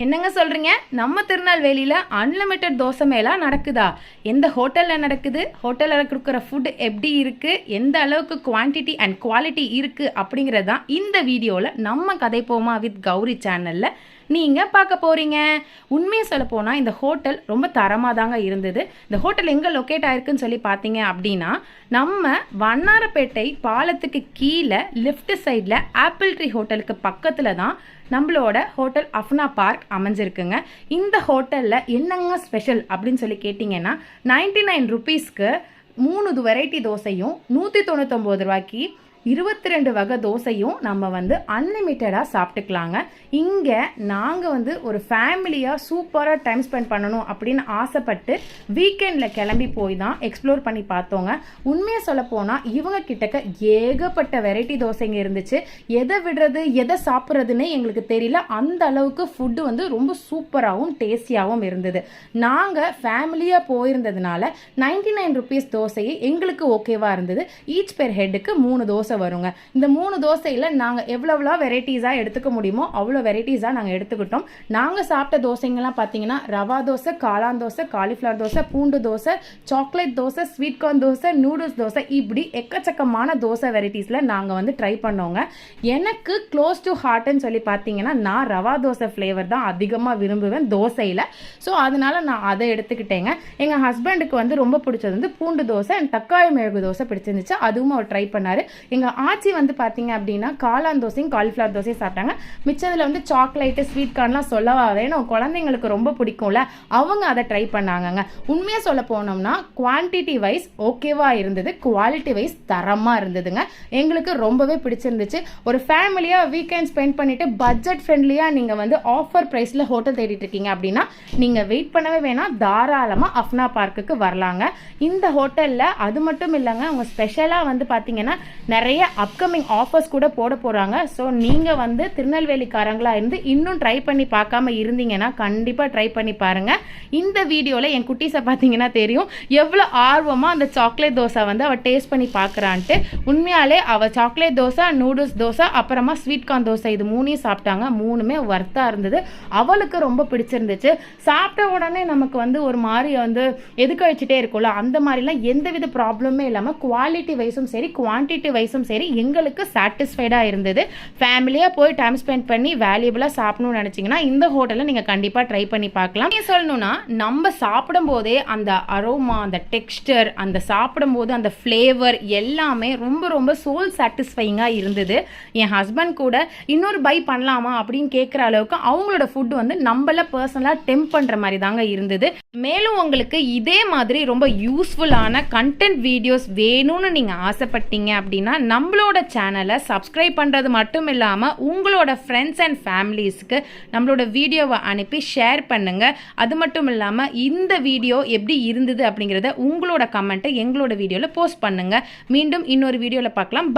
என்னங்க சொல்கிறீங்க நம்ம திருநெல்வேலியில் அன்லிமிட்டெட் தோசை மேலா நடக்குதா? எந்த ஹோட்டலில் நடக்குது? ஹோட்டலில் கொடுக்குற ஃபுட் எப்படி இருக்குது எந்த அளவுக்கு குவான்டிட்டி அண்ட் குவாலிட்டி இருக்குது அப்படிங்கிறது தான் இந்த வீடியோவில் நம்ம கதைப்போமா வித் கௌரி சேனலில் நீங்க பார்க்க போறீங்க? உண்மையை சொல்ல போனா இந்த ஹோட்டல் ரொம்ப தரமாக தாங்க இருந்தது. இந்த ஹோட்டல் எங்க லொக்கேட் ஆயிருக்குன்னு சொல்லி பார்த்தீங்க அப்படின்னா நம்ம வண்ணாரப்பேட்டை பாலத்துக்கு கீழே லெஃப்ட் சைடில் ஆப்பிள் ட்ரீ ஹோட்டலுக்கு பக்கத்தில் தான் நம்மளோட ஹோட்டல் அஃப்னா பார்க் அமைஞ்சிருக்குங்க. இந்த ஹோட்டலில் என்னங்க ஸ்பெஷல் அப்படின்னு சொல்லி கேட்டிங்கன்னா நைன்டி நைன் ருபீஸ்க்கு மூணு வெரைட்டி தோசையும் நூற்றி தொண்ணூத்தொம்பது ரூபாய்க்கு இருபத்தி ரெண்டு வகை தோசையும் நம்ம வந்து அன்லிமிட்டடாக சாப்பிட்டுக்கலாங்க. இங்கே நாங்கள் வந்து ஒரு ஃபேமிலியாக சூப்பராக டைம் ஸ்பெண்ட் பண்ணணும் அப்படின்னு ஆசைப்பட்டு வீக்கெண்டில் கிளம்பி போய் தான் எக்ஸ்ப்ளோர் பண்ணி பார்த்தோங்க. உண்மையாக சொல்ல போனால் இவங்க கிட்டக்க ஏகப்பட்ட வெரைட்டி தோசைங்க இருந்துச்சு. எதை விடுறது எதை சாப்பிட்றதுன்னு எங்களுக்கு தெரியல. அந்த அளவுக்கு ஃபுட்டு வந்து ரொம்ப சூப்பராகவும் டேஸ்டியாகவும் இருந்தது. நாங்கள் ஃபேமிலியாக போயிருந்ததுனால நைன்டி நைன் ருபீஸ் தோசையை எங்களுக்கு ஓகேவாக இருந்தது. ஈச் பெர் ஹெட்டுக்கு மூணு தோசை வருங்க. இந்த மூணு தோசையில் நாங்கள் எவ்வளோ வெரைட்டிஸாக எடுத்துக்க முடியுமோ அவ்வளோ வெரைட்டிஸாக நாங்கள் எடுத்துக்கிட்டோம். நாங்கள் சாப்பிட்ட தோசைங்கெல்லாம் பார்த்தீங்கன்னா ரவா தோசை காளான் தோசை காலிஃப்ளவர் தோசை பூண்டு dosa chocolate dosa sweet corn dosa noodles dosa இப்படி எக்கச்சக்கமான தோசை வெரைட்டிஸில் நாங்கள் வந்து ட்ரை பண்ணோங்க. எனக்கு க்ளோஸ் டு ஹார்ட்னு சொல்லி பார்த்தீங்கன்னா நான் ரவா தோசை ஃப்ளேவர் தான் அதிகமாக விரும்புவேன் தோசையில். ஸோ அதனால நான் அதை எடுத்துக்கிட்டேங்க. எங்கள் ஹஸ்பண்டுக்கு வந்து ரொம்ப பிடிச்சது வந்து பூண்டு தோசை அண்ட் தக்காளி மிளகு தோசை பிடிச்சிருந்துச்சு. அதுவும் அவர் ட்ரை பண்ணார். எங்கள் ஆச்சி வந்து பார்த்தீங்க அப்படின்னா காளான் தோசையும் காலிஃப்ளவர் தோசையும் சாப்பிட்டாங்க. மிச்சத்தில் வந்து சாக்லேட்டு ஸ்வீட் கார்ன்லாம் சொல்லவா வேணும். குழந்தைங்களுக்கு ரொம்ப பிடிக்கும்ல. அவங்க அதை ட்ரை பண்ணாங்கங்க. உண்மையாக சொல்ல போனோம்னா குவான்டிட்டி வைஸ் ஓகேவா இருந்தது. குவாலிட்டி வைஸ் தரமாக இருந்ததுங்க. எங்களுக்கு ரொம்பவே பிடிச்சிருந்துச்சு. ஒரு ஃபேமிலியாக வீக்கெண்ட் ஸ்பெண்ட் பண்ணிவிட்டு பட்ஜெட் ஃப்ரெண்ட்லியாக நீங்கள் வந்து ஆஃபர் ப்ரைஸில் ஹோட்டல் தேடிட்டு இருக்கீங்க அப்படின்னா நீங்கள் வெயிட் பண்ணவே வேணாம். தாராளமாக அஃப்னா பார்க்குக்கு வரலாங்க. இந்த ஹோட்டலில் அது மட்டும் இல்லைங்க. அவங்க ஸ்பெஷலாக வந்து பார்த்தீங்கன்னா நிறைய அப்கமிங் ஆஃபர்ஸ் கூட போட போகிறாங்க ஸோ நீங்கள் வந்து திருநெல்வேலிக்காரங்களாக இருந்து இன்னும் ட்ரை பண்ணி பார்க்காம இருந்தீங்கன்னா கண்டிப்பாக ட்ரை பண்ணி பாருங்கள் இந்த வீடியோவில் என் குட்டீஸை பார்த்தீங்கன்னா தெரியும். எவ்வளோ ஆர்வமாக அந்த சாக்லேட் தோசை வந்து அவள் டேஸ்ட் பண்ணி பார்க்குறான்ட்டு. உண்மையாலே அவள் சாக்லேட் தோசை நூடுல்ஸ் தோசை அப்புறமா ஸ்வீட் கார்ன் தோசை இது மூணையும் சாப்பிட்டாங்க. மூணுமே ஒர்த்தாக இருந்தது. அவளுக்கு ரொம்ப பிடிச்சிருந்துச்சு. சாப்பிட்ட உடனே நமக்கு வந்து ஒரு மாதிரி வந்து எதுக்கு வச்சுட்டே இருக்கும்ல? அந்த மாதிரிலாம் எந்தவித ப்ராப்ளமே இல்லாமல் குவாலிட்டி வைஸும் சரி குவான்டிட்டி வைஸும் சரி எங்களுக்கு சாட்டிஸ்ஃபைடாக இருந்தது. ஃபேமிலியாக போய் டைம் ஸ்பெண்ட் பண்ணி வேல்யூபிளாக சாப்பிடணும்னு நினச்சிங்கன்னா இந்த ஹோட்டலில் நீங்கள் கண்டிப்பாக ட்ரை பண்ணி பார்க்கலாம். நீ சொல்லணும்னா நம்ம சாப்பிடும் போதே அந்த அரோமா அந்த டெக்ஸ்டர் அந்த சாப்பிடும் போது அந்த ஃப்ளேவர் எல்லாமே ரொம்ப ரொம்ப சோல் சாட்டிஸ்ஃபைங்காக இருந்தது. என் ஹஸ்பண்ட் கூட இன்னொரு பை பண்ணலாமா? அப்படின்னு கேட்குற அளவுக்கு அவங்களோட ஃபுட் வந்து நம்மள பர்சனலாக டெம்ப் பண்ணுற மாதிரி தாங்க இருந்தது. மேலும் உங்களுக்கு இதே மாதிரி ரொம்ப யூஸ்ஃபுல்லான கண்டென்ட் வீடியோஸ் வேணும்னு நீங்கள் ஆசைப்பட்டீங்க அப்படின்னா நம்மளோட சேனலை சப்ஸ்கிரைப் பண்ணுறது மட்டும் இல்லாமல் உங்களோட ஃப்ரெண்ட்ஸ் அண்ட் ஃபேமிலிஸ்க்கு நம்மளோட வீடியோவை அனுப்பி ஷேர் பண்ணுங்கள் அது மட்டும் இல்லாமல் இந்த வீடியோ எப்படி இருந்தது அப்படிங்கிறத உங்களோட கமெண்ட்டை எங்களோட வீடியோவில் போஸ்ட் பண்ணுங்கள் மீண்டும் இன்னொரு வீடியோவில் பார்க்கலாம். Bye.